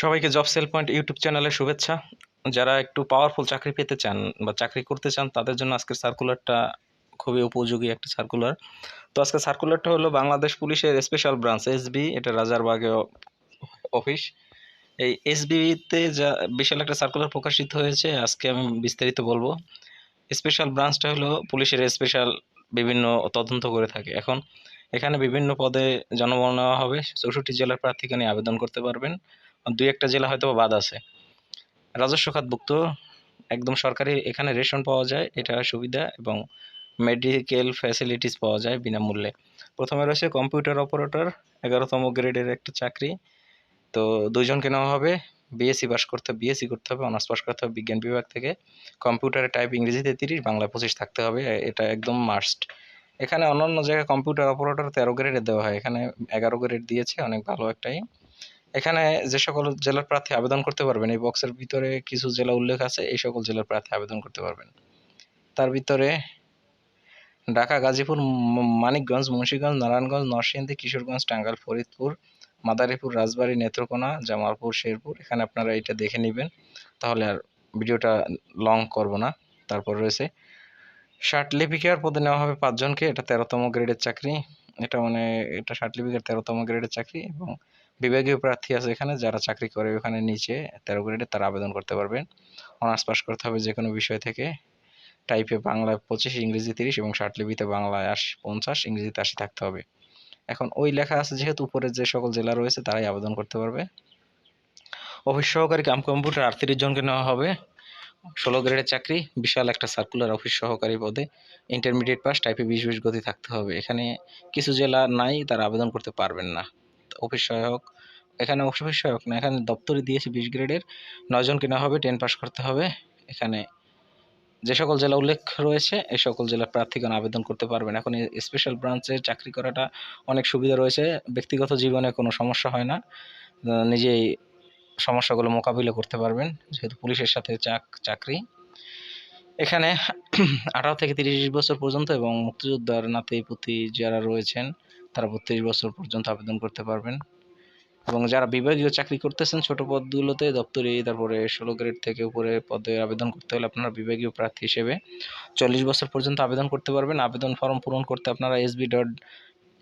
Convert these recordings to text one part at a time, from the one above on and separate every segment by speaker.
Speaker 1: সবাইকে job sell point YouTube চ্যানেলে শুভেচ্ছা। যারা একটু পাওয়ারফুল চাকরি পেতে চান বা চাকরি করতে চান, তাদের জন্য আজকের সার্কুলারটা খুবই উপযোগী একটা সার্কুলার তো আজকে সার্কুলারটা হলো বাংলাদেশ পুলিশের স্পেশাল ব্রাঞ্চ এসবি এটা রাজারবাগে অফিস এই এসবিতে যা বিশাল একটা সার্কুলার প্রকাশিত হয়েছে, আজকে আমি বিস্তারিত বলব। স্পেশাল ব্রাঞ্চটা হলো পুলিশের স্পেশাল বিভিন্ন তদন্ত করে থাকে। এখন এখানে বিভিন্ন পদে নেওয়া হবে। চৌষট্টি জেলার প্রার্থীকে নিয়ে আবেদন করতে পারবেন। দুই একটা জেলা হয়তো বাদ আছে। রাজস্ব খাতভুক্ত একদম সরকারি এখানে রেশন পাওয়া যায়, এটা সুবিধা এবং মেডিকেল ফ্যাসিলিটিস পাওয়া যায় বিনামূল্যে। প্রথমে রয়েছে কম্পিউটার অপারেটর এগারোতম গ্রেডের একটা চাকরি। তো দুইজনকে নেওয়া হবে বিএসসি পাস করতে হবে বিএসসি করতে হবে অনার্স পাস করতে হবে বিজ্ঞান বিভাগ থেকে। কম্পিউটারে টাইপ ইংরেজিতে তিরিশ বাংলা পঁচিশ থাকতে হবে, এটা একদম মাস্ট এখানে অন্যান্য জায়গায় কম্পিউটার অপারেটর তেরো গ্রেডে দেওয়া হয়, এখানে এগারো গ্রেড দিয়েছে, অনেক ভালো একটাই। এখানে যে সকল জেলার প্রার্থী আবেদন করতে পারবেন, এই বক্সের ভিতরে কিছু জেলা উল্লেখ আছে, এই সকল জেলার প্রার্থী আবেদন করতে পারবেন। তার ভিতরে ঢাকা, গাজীপুর মানিকগঞ্জ, মুন্সিগঞ্জ, নারায়ণগঞ্জ, নরসিংদী, কিশোরগঞ্জ, টাঙ্গাইল, ফরিদপুর, মাদারীপুর, রাজবাড়ী, নেত্রকোনা, জামালপুর, শেরপুর, এখানে আপনারা এটা দেখে নেবেন। তাহলে আর ভিডিওটা লং করব না। তারপর রয়েছে, ষাট লিপিকার পদে নেওয়া হবে পাঁচজনকে, এটা তেরোতম গ্রেডের চাকরি। এটা মানে এটা ষাট লিপিকার তেরোতম গ্রেডের চাকরি এবং বিভাগীয় প্রার্থী আছে এখানে, যারা চাকরি করে ওখানে নিচে, তেরো গ্রেডে তারা আবেদন করতে পারবেন অনার্স পাস করতে হবে যে কোনো বিষয় থেকে। টাইপে বাংলায় পঁচিশ, ইংরেজি তিরিশ এবং লিপিতে বাংলায় আশি, পঞ্চাশ, ইংরেজিতে আশি থাকতে হবে। এখন ওই লেখা আছে যেহেতু উপরে যে সকল জেলা রয়েছে তারাই আবেদন করতে পারবে। অফিস সহকারী কাম কম্পিউটার আটত্রিশ জনকে নেওয়া হবে। ষোলো গ্রেডের চাকরি, বিশাল একটা সার্কুলার অফিস সহকারী পদে। ইন্টারমিডিয়েট পাস টাইপে বিশ বিশ গতি থাকতে হবে। এখানে কিছু জেলা নাই, তারা আবেদন করতে পারবেন না। অফিস সহায়ক, এখানে অফিস সহায়ক না, এখানে দপ্তরে দিয়েছে বিশ গ্রেডের নয়জনকে নেওয়া হবে টেন পাস করতে হবে, এখানে যে সকল জেলা উল্লেখ রয়েছে, এই সকল জেলার প্রার্থীগণ আবেদন করতে পারবেন। এখন স্পেশাল ব্রাঞ্চে চাকরি করাটা অনেক সুবিধা রয়েছে, ব্যক্তিগত জীবনে কোনো সমস্যা হয় না নিজেই সমস্যাগুলো মোকাবিলা করতে পারবেন, যেহেতু পুলিশের সাথে চাক, চাকরি। এখানে আঠারো থেকে তিরিশ বছর পর্যন্ত এবং মুক্তিযোদ্ধার নাতি পুতি যারা রয়েছেন তারা বত্রিশ বছর পর্যন্ত আবেদন করতে পারবেন। এবং যারা বিভাগীয় চাকরি করতেছেন ছোট পদগুলোতে দপ্তরি, তারপরে ষোলো গ্রেড থেকে উপরে পদে আবেদন করতে হলে আপনারা বিভাগীয় প্রার্থী হিসেবে চল্লিশ বছর পর্যন্ত আবেদন করতে পারবেন। আবেদন ফর্ম পূরণ করতে আপনারা SB dot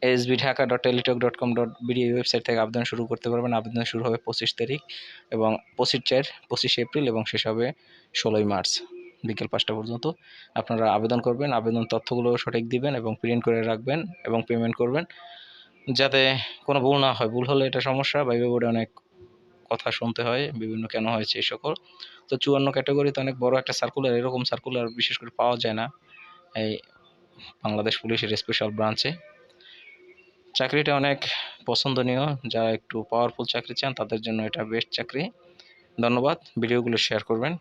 Speaker 1: SB Dhaka dot Teletalk dot com dot BD website থেকে আবেদন শুরু করতে পারবেন। আবেদন শুরু হবে পঁচিশ তারিখ এবং পঁচিশ চার, পঁচিশে এপ্রিল এবং শেষ হবে ষোলোই মার্চ। বিকেল পাঁচটা পর্যন্ত। আপনারা আবেদন করবেন, আবেদন তথ্যগুলো সঠিক দিবেন এবং প্রিন্ট করে রাখবেন এবং পেমেন্ট করবেন। যাতে কোনো ভুল না হয়, ভুল হলে এটা সমস্যা বাইবে বোর্ডে অনেক কথা শুনতে হয়, বিভিন্ন কেন হয়েছে এই সকল। তো চুয়ান্ন ক্যাটাগরিতে অনেক বড় একটা সার্কুলার এরকম সার্কুলার বিশেষ করে পাওয়া যায় না। এই বাংলাদেশ পুলিশের স্পেশাল ব্রাঞ্চে চাকরিটা অনেক পছন্দনীয়, যারা একটু পাওয়ারফুল চাকরি চান, তাদের জন্য এটা বেস্ট চাকরি। ধন্যবাদ ভিডিওগুলো শেয়ার করবেন।